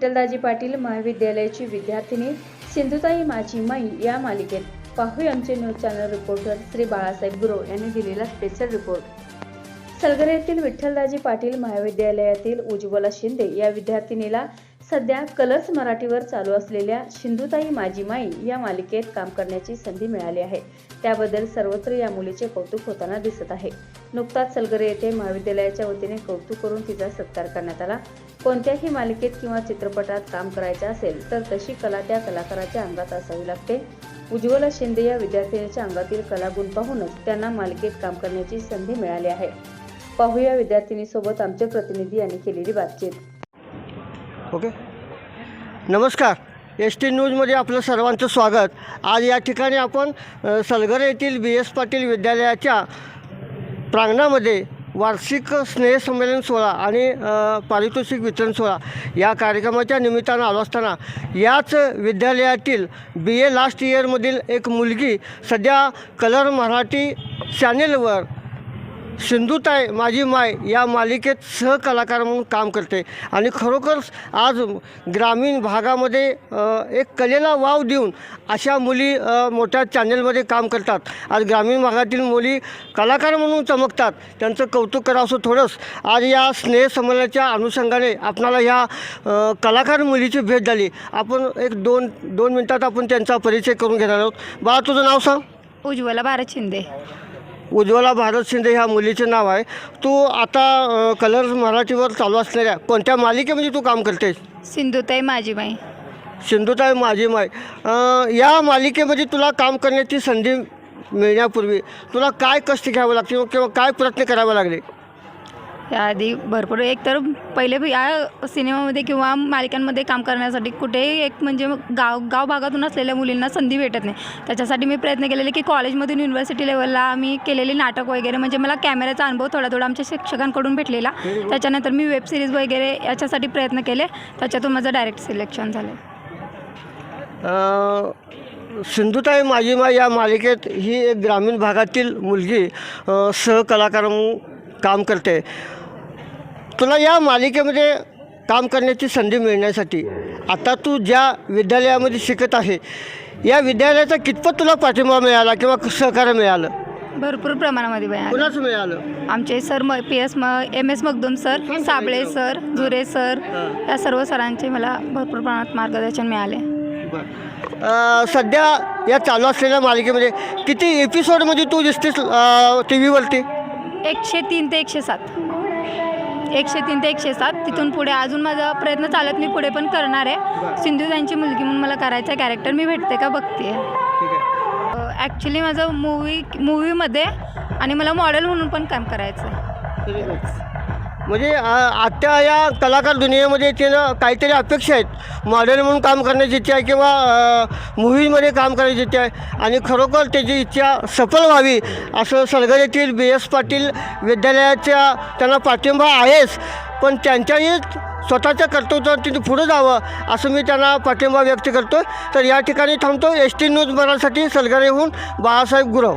विठ्ठलदाजी पाटील महाविद्यालयाची विद्यार्थिनी सिंधुताई माझी माई या मालिकेत. पाहूया आमचे news channel reporter Shri Balasaheb Gurav यांनी दिलेला स्पेशल रिपोर्ट सलगर येथील विठ्ठलदाजी पाटील महाविद्यालयातील उज्ज्वला शिंदे या विद्यार्थिनीला सध्या कलर्स मराठीवर चालू असलेल्या सिंधुताई माझी माई या मालिकेत काम करण्याची संधी मिळाली आहे. त्याबद्दल सर्वत्र या मुलीचे कौतुक होताना दिसत आहे. नुकताच सलगरे येथे महाविद्यालयाच्या वतीने कौतुक करून तिचा सत्कार करण्यात आला. कोणत्याही मालिकेत किंवा चित्रपटात काम करायचे असेल तर तशी कला त्या कलाकाराच्या अंगात असावी लागते. उज्ज्वला शिंदे या विद्यार्थिनीच्या अंगातील कलागुण पाहूनच त्यांना मालिकेत काम करण्याची संधी मिळाली आहे. पाहूया विद्यार्थिनीसोबत आमचे प्रतिनिधी यांनी केलेली बातचीत. ओके? नमस्कार. एस टी न्यूजमध्ये आपलं सर्वांचं स्वागत. आज या ठिकाणी आपण सलगर येथील बी एस पाटील विद्यालयाच्या प्रांगणामध्ये वार्षिक स्नेहसंमेलन सोहळा आणि पारितोषिक वितरण सोहळा या कार्यक्रमाच्या निमित्तानं आलो असताना याच विद्यालयातील बी ए लास्ट इयरमधील एक मुलगी सध्या कलर मराठी चॅनेलवर सिंधुताई माझी माय या मालिकेत सहकलाकार म्हणून काम करते. आणि खरोखरच आज ग्रामीण भागामध्ये एक कलेला वाव देऊन अशा मुली मोठ्या चॅनलमध्ये काम करतात. आज ग्रामीण भागातील मुली कलाकार म्हणून चमकतात. त्यांचं कौतुक करावं असं थोडंच आज या स्नेहसंमेलनाच्या अनुषंगाने आपणाला ह्या कलाकार मुलीची भेट झाली. आपण एक दोन दोन मिनटात आपण त्यांचा परिचय करून घेणार आहोत. बाळा तुझं नाव सांग. उज्ज्वला भारत शिंदे. उज्ज्वला भारत शिंदे ह्या मुलीचे नाव आहे. तू आता कलर्स मराठीवर चालू असलेल्या कोणत्या मालिकेमध्ये तू काम करतेस? सिंधुताई माझी बाई सिंधुताई माझी अ, या मालिकेमध्ये तुला काम करण्याची संधी मिळण्यापूर्वी तुला काय कष्ट घ्यावं लागते किंवा काय प्रयत्न करावे लागले? याआधी भरपूर. एक तर पहिले या सिनेमामध्ये किंवा मालिकांमध्ये काम करण्यासाठी कुठेही एक म्हणजे गाव गाव भागातून असलेल्या मुलींना संधी भेटत नाही. त्याच्यासाठी मी प्रयत्न केलेले की कॉलेजमधून युनिव्हर्सिटी लेवलला मी केलेले नाटक वगैरे म्हणजे मला कॅमेऱ्याचा अनुभव थोडा थोडा आमच्या शिक्षकांकडून भेटलेला. त्याच्यानंतर मी वेब सिरीज वगैरे याच्यासाठी प्रयत्न केले. त्याच्यातून माझं डायरेक्ट सिलेक्शन झालं. सिंधुताई माझी या मालिकेत ही एक ग्रामीण भागातील मुलगी सहकलाकार म्हणून काम करते. तुला या मालिकेमध्ये काम करण्याची संधी मिळण्यासाठी आता तू ज्या विद्यालयामध्ये शिकत आहे या विद्यालयाचा कितपत तुला पाठिंबा मिळाला किंवा सहकार्य मिळालं? भरपूर प्रमाणामध्ये कुणाचं मिळालं? आमचे sir M P S M M S Magdum sir Sabale sir Zure sir या सर्व सरांचे मला भरपूर प्रमाणात मार्गदर्शन मिळाले. अ, सध्या या चालू असलेल्या मालिकेमध्ये किती एपिसोडमध्ये तू दिसतेस टी व्हीवरती एकशे तीन ते एकशे सात. एकशे तीन ते एकशे सात. तिथून पुढे अजून माझा प्रयत्न चालत मी पुढे पण करणार आहे. सिंधू त्यांची मुलगी म्हणून मला करायचं कॅरेक्टर. मी भेटते का? बघते. ॲक्च्युली माझं मूवी मूवीमध्ये आणि मला मॉडेल म्हणून पण काम करायचं आहे म्हणजे आत्ता या कलाकार दुनियेमध्ये तिनं काहीतरी अपेक्षा आहेत. मॉडेल म्हणून काम करण्याची इच्छा आहे किंवा मूव्हीमध्ये काम करण्याची इच्छा आहे. आणि खरोखर त्याची इच्छा सफल व्हावी असं सलगर येथील बी एस पाटील विद्यालयाच्या त्यांना पाठिंबा आहेच. पण त्यांच्याही स्वतःच्या कर्तृत्वावर तिने पुढं जावं असं मी त्यांना पाठिंबा व्यक्त करतो तर या ठिकाणी थांबतो. एस टी न्यूज मराठीसाठी सलगरेहून बाळासाहेब गुरव.